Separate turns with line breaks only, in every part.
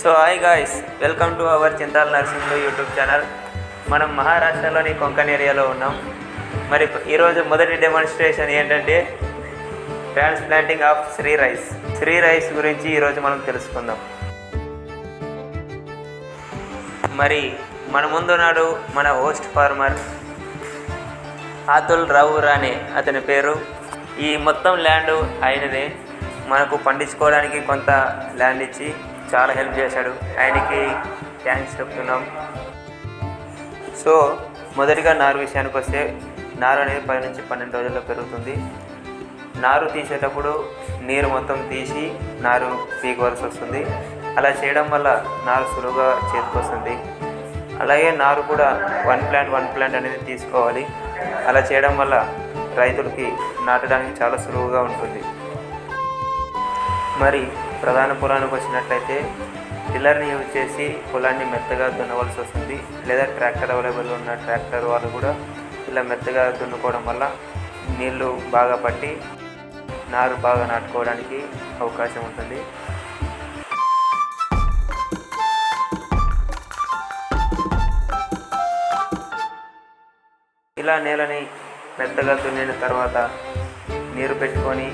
So hi guys welcome to our Chintal నర్సింగ్లో YouTube channel మనం మహారాష్ట్రలోని కొంకన్ ఏరియాలో ఉన్నాం. మరి ఈరోజు మొదటి డెమాన్స్ట్రేషన్ ఏంటంటే transplanting of SRI rice SRI rice గురించి ఈరోజు మనం తెలుసుకుందాం. మరి మన ముందున్నాడు మన హోస్ట్ ఫార్మర్ ఆతుల్ రావు అనే అతని పేరు. ఈ మొత్తం ల్యాండ్ ఆయనదే. మనకు పండించుకోవడానికి కొంత ల్యాండ్ ఇచ్చి చాలా హెల్ప్ చేశాడు. ఆయనకి థ్యాంక్స్ చెప్తున్నాం. సో మొదటిగా నారు విషయానికి వస్తే నారు అనేది పది నుంచి పన్నెండు రోజుల్లో పెరుగుతుంది. నారు తీసేటప్పుడు నీరు మొత్తం తీసి నారు పీకవలసి వస్తుంది. అలా చేయడం వల్ల నారు సులువుగా చేతికొస్తుంది. అలాగే నారు కూడా వన్ ప్లాంట్ వన్ ప్లాంట్ అనేది తీసుకోవాలి. అలా చేయడం వల్ల రైతులకి నాటడానికి చాలా సులువుగా ఉంటుంది. మరి ప్రధాన పొలానికి వచ్చినట్లయితే టిల్లర్ని యూజ్ చేసి పొలాన్ని మెత్తగా దున్నవలసి వస్తుంది. లేదా ట్రాక్టర్ అవైలబుల్ ఉన్న ట్రాక్టర్ వాళ్ళు కూడా ఇలా మెత్తగా దున్నుకోవడం వల్ల నీళ్ళు బాగా పట్టి నారు బాగా నాటుకోవడానికి అవకాశం ఉంటుంది. ఇలా నేలని మెత్తగా దున్నిన తర్వాత నీరు పెట్టుకొని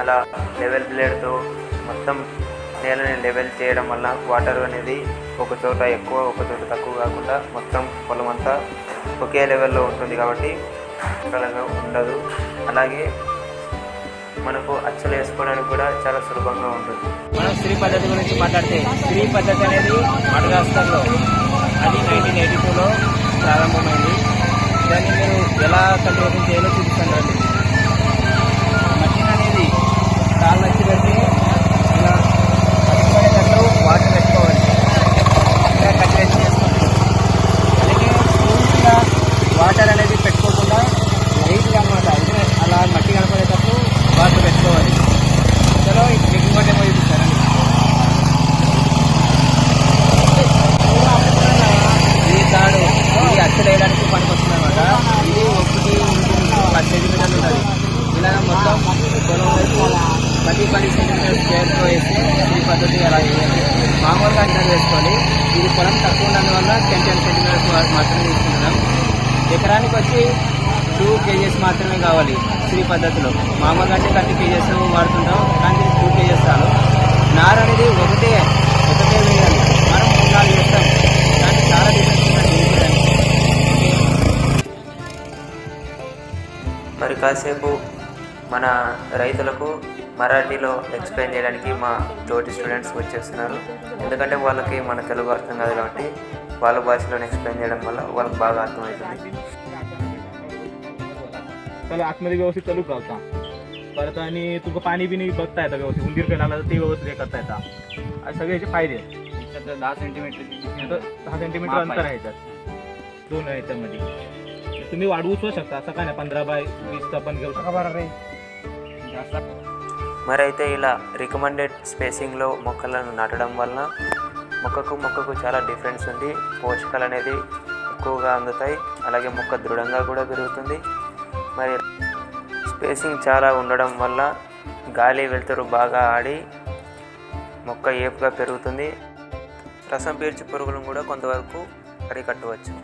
అలా లెవెల్ బ్లేడ్తో మొత్తం నేలని లెవెల్ చేయడం వల్ల వాటర్ అనేది ఒక చోట ఎక్కువ ఒక చోట తక్కువ కాకుండా మొత్తం పొలం అంతా ఒకే లెవెల్లో ఉంటుంది కాబట్టి కలగా ఉండదు. అలాగే మనకు అచ్చలు వేసుకోవడానికి కూడా చాలా సులభంగా ఉంటుంది.
మనం స్త్రీ పద్ధతి గురించి మాట్లాడితే స్త్రీ పద్ధతి అనేది మడగాస్కర్లో అది నైన్టీన్ ఎయిటీ టూలో ప్రారంభమైంది. దాన్ని మీరు ఎలా కంట్రోల్ చేయాలో చూపిస్తాను కాళ్ళు వచ్చి పెడితే ఇలా పట్టుకునేటట్లు వాటర్ పెట్టుకోవాలి ఇలా కల్టివేషన్ చేసుకోవాలి అలాగే పూర్తిగా వాటర్ అనేది పెట్టుకోకుండా లైట్గా అన్నమాట అంటే అలా మట్టి కనపడేటప్పుడు వాటర్ పెట్టుకోవాలి చలో మీకు ఇంకోటి ఏమో చూపిస్తారండి ఈ తాడు ఇది అచ్చలు వేయడానికి పనికి వస్తుంది అనమాట ఇది ఒకటి పది సెంటీమీటర్లు ఉంటుంది ఇలా మొత్తం పొలం వైపు పది పది సెంటీమీటర్ స్క్వేర్తో వేస్తే ఈ పద్ధతి అలా వేయాలి మామూలుగా అంచనా వేసుకోవాలి ఇది పొలం తక్కువ ఉన్నందువల్ల వల్ల టెన్ టెన్ సెంటీమీటర్స్ మాత్రమే తీసుకుంటున్నాం. ఎకరానికి వచ్చి టూ కేజెస్ మాత్రమే కావాలి శ్రీ పద్ధతిలో. మామూలుగా అంటే థర్టీ కేజెస్ వాడుతుంటాం కానీ టూ కేజెస్ చాలు. నార అనేది ఒకటే ఒకటే వేయాలి. మనం మూడు నాలుగు కానీ చాలా
మరి కాసేపు మన రైతులకు మరాఠీలో ఎక్స్ప్లెయిన్ చేయడానికి మా తోటి స్టూడెంట్స్ వచ్చేస్తున్నారు. ఎందుకంటే వాళ్ళకి మన తెలుగు అర్థం కాదు కాబట్టి వాళ్ళ భాషలో ఎక్స్ప్లెయిన్ చేయడం వల్ల వాళ్ళకి
బాగా అర్థమవుతుంది. व्यवस्थित चालू करता परत आणि तुमचं पाणी बिणी बघता येतं व्यवस्थित. उंदीर काही लागला ते व्यवस्थित करता येतं असे सगळे याचे फायदे आहेत.
दहा सेंटीमीटर
दहा सेंटीमीटर अंतर
आहे.
याच्यात. दोन याच्यामध्ये तुम्ही वाढवू शकता. असं काय नाही पंधरा बाय वीसचा आपण घेऊ शकता. बरं रे?
जास्त.
మరి అయితే ఇలా రికమెండెడ్ స్పేసింగ్లో మొక్కలను నాటడం వలన మొక్కకు మొక్కకు చాలా డిఫరెన్స్ ఉంది. పోషకాలు అనేది ఎక్కువగా అందుతాయి. అలాగే మొక్క దృఢంగా కూడా పెరుగుతుంది. మరి స్పేసింగ్ చాలా ఉండడం వల్ల గాలి వెలుతురు బాగా ఆడి మొక్క ఏపుగా పెరుగుతుంది. రసం పీల్చి పురుగులను కూడా కొంతవరకు అరికట్టవచ్చు.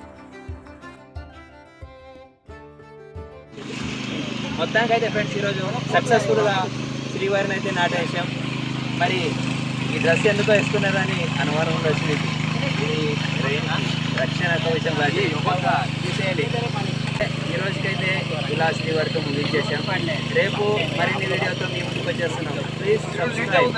మొత్తానికి అయితే ఫ్రెండ్స్ ఈరోజు సక్సెస్ఫుల్గా శ్రీవారిని అయితే నాటేసాం మరి ఈ డ్రెస్ ఎందుకో వేసుకున్నారని అనుమానం ఉండొచ్చు మీకు ఇది రక్షణ కవచం కాదు తీసేయండి ఈ రోజుకైతే ఇలా శ్రీవారితో ముగించేసాం రేపు మరిన్ని వీడియోతో మీ ముందుకు వచ్చేస్తున్నాం. Please subscribe